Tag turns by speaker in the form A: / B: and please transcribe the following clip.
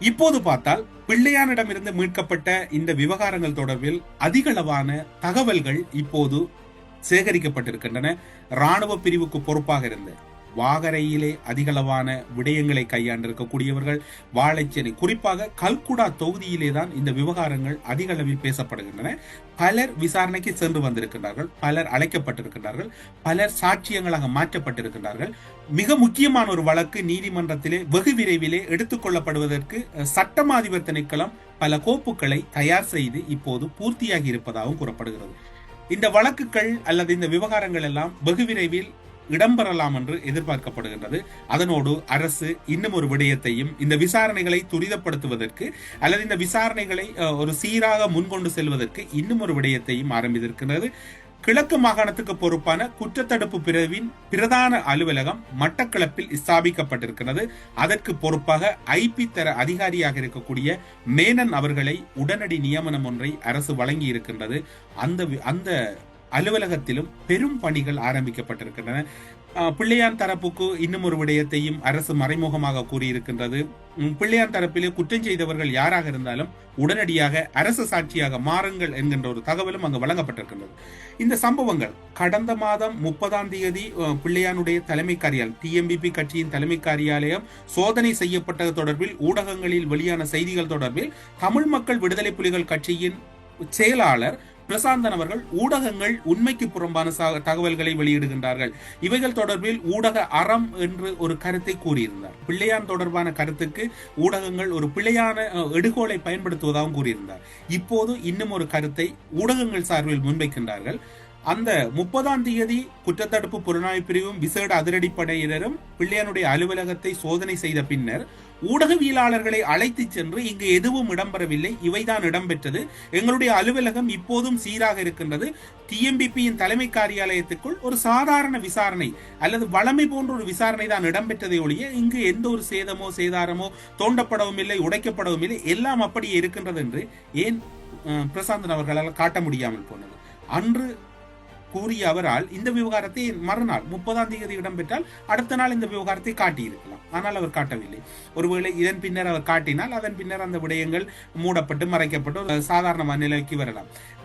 A: இப்போது பார்த்தால் பிள்ளையானிடமிருந்து மீட்கப்பட்ட இந்த விவகாரங்கள் தொடர்பில் அதிகளவான தகவல்கள் இப்போது சேகரிக்கப்பட்டிருக்கின்றன. ராணுவ பிரிவுக்கு பொறுப்பாக இருந்த. வாகரையிலே அதிகளவான விடயங்களை கையாண்டிருக்கக்கூடியவர்கள் வாழைச்சேனை. குறிப்பாக கல்குடா தொகுதியிலே தான் இந்த விவகாரங்கள் அதிக அளவில் பேசப்படுகின்றன. பலர் விசாரணைக்கு சென்று வந்திருக்கின்றார்கள் பலர் அழைக்கப்பட்டிருக்கின்றார்கள் பலர் சாட்சியங்களாக மாற்றப்பட்டிருக்கின்றார்கள். மிக முக்கியமான ஒரு வழக்கு நீதிமன்றத்திலே வெகு விரைவிலே எடுத்துக்கொள்ளப்படுவதற்கு அஹ், சட்டமா அதிபர் திணைக்களம் பல கோப்புகளை தயார் செய்து இப்போது பூர்த்தியாகி இருப்பதாகவும் கூறப்படுகிறது. இந்த வழக்குகள் அல்லது இந்த விவகாரங்கள் எல்லாம் வெகு விரைவில் இடம்பெறலாம் என்று எதிர்பார்க்கப்படுகின்றது. அதனோடு அரசு இன்னும் ஒரு விடயத்தையும் இந்த விசாரணைகளை துரிதப்படுத்துவதற்கு அல்லது இந்த விசாரணைகளை ஒரு சீராக முன்கொண்டு செல்வதற்கு இன்னும் ஒரு விடயத்தையும் ஆரம்பித்திருக்கின்றது. கிழக்கு மாகாணத்துக்கு பொறுப்பான குற்றத்தடுப்பு பிரிவின் பிரதான அலுவலகம் மட்டக்களப்பில் ஸ்தாபிக்கப்பட்டிருக்கிறது அதற்கு பொறுப்பாக ஐபி தர அதிகாரியாக இருக்கக்கூடிய மேனன் அவர்களை உடனடி நியமனம் ஒன்றை அரசு வழங்கி இருக்கின்றது அந்த அந்த அலுவலகத்திலும் பெரும் பணிகள் ஆரம்பிக்கப்பட்டிருக்கின்றன. பிள்ளையான் தரப்புக்கு இன்னும் ஒரு விடயத்தையும் அரசு மறைமுகமாக கூறியிருக்கின்றது. பிள்ளையான் தரப்பிலே குற்றம் செய்தவர்கள் யாராக இருந்தாலும் உடனடியாக அரசு சாட்சியாக மாறுங்கள் என்கின்ற ஒரு தகவலும் அங்கு வழங்கப்பட்டிருக்கின்றது. இந்த சம்பவங்கள் கடந்த மாதம் முப்பதாம் தேதி பிள்ளையானுடைய தலைமை காரியால் டிஎம்பிபி கட்சியின் தலைமை காரியாலயம் சோதனை செய்யப்பட்டது தொடர்பில் ஊடகங்களில் வெளியான செய்திகள் தொடர்பில் தமிழ் மக்கள் விடுதலை புலிகள் கட்சியின் செயலாளர் பிரசாந்தன் அவர்கள் ஊடகங்கள் உண்மைக்கு புறம்பான தகவல்களை வெளியிடுகின்றார்கள். இவைகள் தொடர்பில் ஊடக அறம் என்று ஒரு கருத்தை கூறியிருந்தார். பிள்ளையான் தொடர்பான கருத்துக்கு ஊடகங்கள் ஒரு பிள்ளையான எடுகோலை பயன்படுத்துவதாகவும் கூறியிருந்தார். இப்போது இன்னும் ஒரு கருத்தை ஊடகங்கள் சார்பில் முன்வைக்கின்றார்கள். அந்த முப்பதாம் தேதி குற்றத்தடுப்பு புலனாய்வு பிரிவும் விசேட அதிரடிப்படையினரும் பிள்ளையானுடைய அலுவலகத்தை சோதனை செய்த பின்னர் ஊடகவியலாளர்களை அழைத்து சென்று இங்கு எதுவும் இடம்பெறவில்லை. இவைதான் இடம்பெற்றது. எங்களுடைய அலுவலகம் இப்போதும் சீராக இருக்கின்றது. டிஎம்பிபியின் தலைமை காரியாலயத்துக்குள் ஒரு சாதாரண விசாரணை அல்லது வளமை போன்ற ஒரு விசாரணை தான் இடம்பெற்றதை ஒழிய இங்கு எந்த ஒரு சேதமோ சேதாரமோ தோண்டப்படவும் இல்லை உடைக்கப்படவும் இல்லை. எல்லாம் அப்படியே இருக்கின்றது என்று ஏன் பிரசாந்தன் அவர்களால் காட்ட முடியாமல் போனது. அன்று கூறிய அவரால் இந்த விவகாரத்தை மறுநாள் முப்பதாம் தேதி இடம்பெற்றால் அடுத்த நாள் இந்த விவகாரத்தை காட்டியிருக்கலாம். ஆனால் அவர் காட்டவில்லை. ஒருவேளை இதன் பின்னர் அவர் காட்டினால் அதன் பின்னர் அந்த விடயங்கள் மூடப்பட்டு மறைக்கப்பட்டு சாதாரணமான நிலைக்கு வரலாம்.